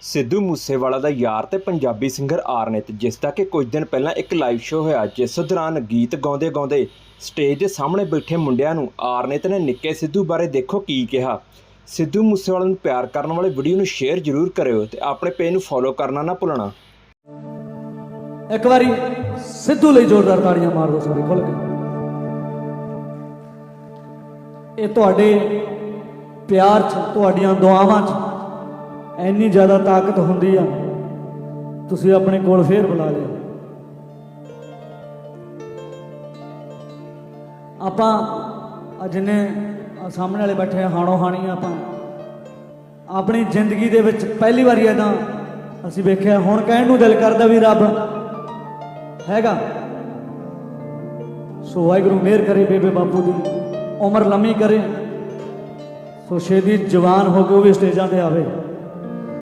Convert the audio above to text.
ਸਿੱਧੂ ਮੂਸੇਵਾਲਾ ਦਾ ਯਾਰ ਤੇ ਪੰਜਾਬੀ ਸਿੰਗਰ ਆਰਨਿਤ, ਜਿਸ ਦਾ ਕਿ ਕੁਝ ਦਿਨ ਪਹਿਲਾਂ ਇੱਕ ਲਾਈਵ ਸ਼ੋਅ ਹੋਇਆ, ਜਿਸ ਦੌਰਾਨ ਗੀਤ ਗਾਉਂਦੇ ਗਾਉਂਦੇ ਸਟੇਜ ਦੇ ਸਾਹਮਣੇ ਬੈਠੇ ਮੁੰਡਿਆਂ ਨੂੰ ਆਰਨਿਤ ਨੇ ਨਿੱਕੇ ਸਿੱਧੂ ਬਾਰੇ ਦੇਖੋ ਕੀ ਕਿਹਾ। ਸਿੱਧੂ ਮੂਸੇਵਾਲਾ ਨੂੰ ਪਿਆਰ ਕਰਨ ਵਾਲੇ ਵੀਡੀਓ ਨੂੰ ਸ਼ੇਅਰ ਜ਼ਰੂਰ ਕਰਿਓ ਤੇ ਆਪਣੇ ਪੇਜ ਨੂੰ ਫੋਲੋ ਕਰਨਾ ਨਾ ਭੁੱਲਣਾ। ਇੱਕ ਵਾਰੀ ਸਿੱਧੂ ਲਈ ਜ਼ੋਰਦਾਰ ਤਾੜੀਆਂ ਮਾਰ ਦਿਓ ਸਾਰੇ ਖੁੱਲ ਕੇ ਇਹ ਤੁਹਾਡੇ ਪਿਆਰ 'ਚ, ਤੁਹਾਡੀਆਂ ਦੁਆਵਾਂ 'ਚ ਇੰਨੀ ਜ਼ਿਆਦਾ ਤਾਕਤ ਹੁੰਦੀ ਆ, ਤੁਸੀਂ ਆਪਣੇ ਕੋਲ ਫੇਰ ਬੁਲਾ ਲਿਆ ਆਪਾਂ ਆ ਜਿੰਨੇ ਸਾਹਮਣੇ ਵਾਲੇ ਬੈਠੇ ਆ, ਹਾਣੋ ਹਾਣੀ ਆਪਾਂ, ਆਪਣੀ ਜ਼ਿੰਦਗੀ ਦੇ ਵਿੱਚ ਪਹਿਲੀ ਵਾਰੀ ਇਦਾਂ ਅਸੀਂ ਵੇਖਿਆ, ਹੁਣ ਕਹਿਣ ਨੂੰ ਦਿਲ ਕਰਦਾ ਵੀ ਰੱਬ ਹੈਗਾ। ਸੋ ਵਾਹਿਗੁਰੂ ਮਿਹਰ ਕਰੇ ਬੇਬੇ ਬਾਪੂ ਦੀ, ਉਮਰ ਲੰਮੀ ਕਰੇ, ਸੋ ਛੇਦੀ ਜਵਾਨ ਹੋ ਕੇ ਉਹ ਵੀ ਸਟੇਜਾਂ ਤੇ ਆਵੇ।